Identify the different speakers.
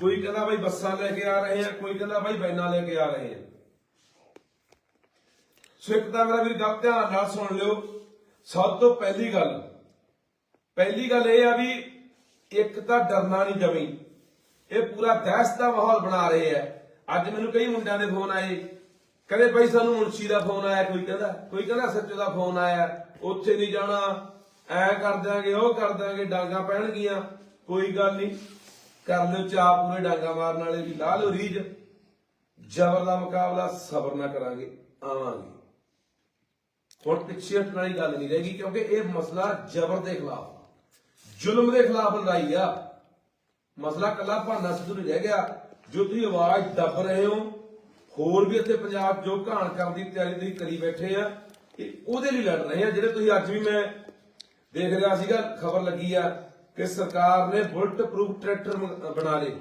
Speaker 1: ਕੋਈ ਕਹਿੰਦਾ ਬਾਈ ਬੱਸਾਂ ਲੈ ਕੇ ਆ ਰਹੇ ਆ, ਕੋਈ ਕਹਿੰਦਾ ਬਾਈ ਵੈਨਾਂ ਲੈ ਕੇ ਆ ਰਹੇ ਆ। ਸੋ ਇੱਕ ਤਾਂ ਮੇਰਾ ਵੀ ਗੱਲ ਧਿਆਨ ਨਾਲ ਸੁਣ ਲਿਓ। ਸਭ ਤੋਂ ਪਹਿਲੀ ਗੱਲ ਪਹਿਲੀ ਗੱਲ ਇਹ ਆ ਵੀ ਇੱਕ ਤਾਂ ਡਰਨਾ ਨਹੀਂ ਜਮੀ। ਇਹ ਪੂਰਾ ਦਹਿਸ਼ਤ ਦਾ ਮਾਹੌਲ ਬਣਾ ਰਹੇ ਆ। ਅੱਜ ਮੈਨੂੰ ਕਈ ਮੁੰਡਿਆਂ ਦੇ ਫੋਨ ਆਏ। ਕਹਿੰਦੇ ਭਾਈ ਸਾਨੂੰ ਮੁਨਸ਼ੀ ਦਾ ਫੋਨ ਆਇਆ, ਕੋਈ ਕਹਿੰਦਾ ਕੋਈ ਕਹਿੰਦਾ ਸੱਚੋ ਦਾ ਫੋਨ ਆਇਆ। ਉੱਥੇ ਨਹੀਂ ਜਾਣਾ, ਐ ਕਰ ਦਿਆਂਗੇ, ਉਹ ਕਰ ਦਿਆਂਗੇ, ਡਾਂਗਾ ਪੈਣਗੀਆਂ। ਕੋਈ ਗੱਲ ਨਹੀਂ। ਕਰ ਲਿਓ ਚਾਹ ਪੂਰੇ ਡਾਂਗਾ ਮਾਰਨ ਵਾਲੇ ਵੀ ਲਾ ਲਿਓ ਰੀਜ ਜ਼ਬਰ ਦਾ ਮੁਕਾਬਲਾ ਸਬਰ ਨਾਲ ਕਰਾਂਗੇ, ਆਵਾਂਗੇ। ਹੁਣ ਪਿੱਛੇ ਹਟਣ ਵਾਲੀ ਗੱਲ ਨਹੀਂ ਰਹੇਗੀ ਕਿਉਂਕਿ ਇਹ ਮਸਲਾ ਜ਼ਬਰ ਦੇ ਖਿਲਾਫ। ਜ਼ੁਲਮ ਦੇ ਖਿਲਾਫ ਲੜਾਈ ਆ। ਮਸਲਾ ਕੱਲਾ ਭਾਨਾ ਸਿੱਧੂ ਨਹੀਂ ਰਹਿ ਗਿਆ। ਜੋ ਤੁਸੀਂ ਆਵਾਜ਼ ਦੱਬ ਰਹੇ ਹੋ, ਹੋਰ ਵੀ ਇੱਥੇ ਪੰਜਾਬ ਜੋ ਘਾਣ ਕਰਨ ਦੀ ਤਿਆਰੀ ਤੁਸੀਂ ਕਰੀ ਬੈਠੇ ਆ, ਇਹ ਉਹਦੇ ਲਈ ਲੜ ਰਹੇ ਆ, ਜਿਹੜੇ ਤੁਸੀਂ ਅੱਜ ਵੀ ਮੈਂ ਦੇਖ ਰਿਹਾ ਸੀਗਾ, ਖਬਰ ਲੱਗੀ ਆ। ਕਿ ਸਰਕਾਰ ਨੇ ਬੁਲਟ ਪ੍ਰੂਫ ਟਰੈਕਟਰ ਬਣਾ ਲਏ।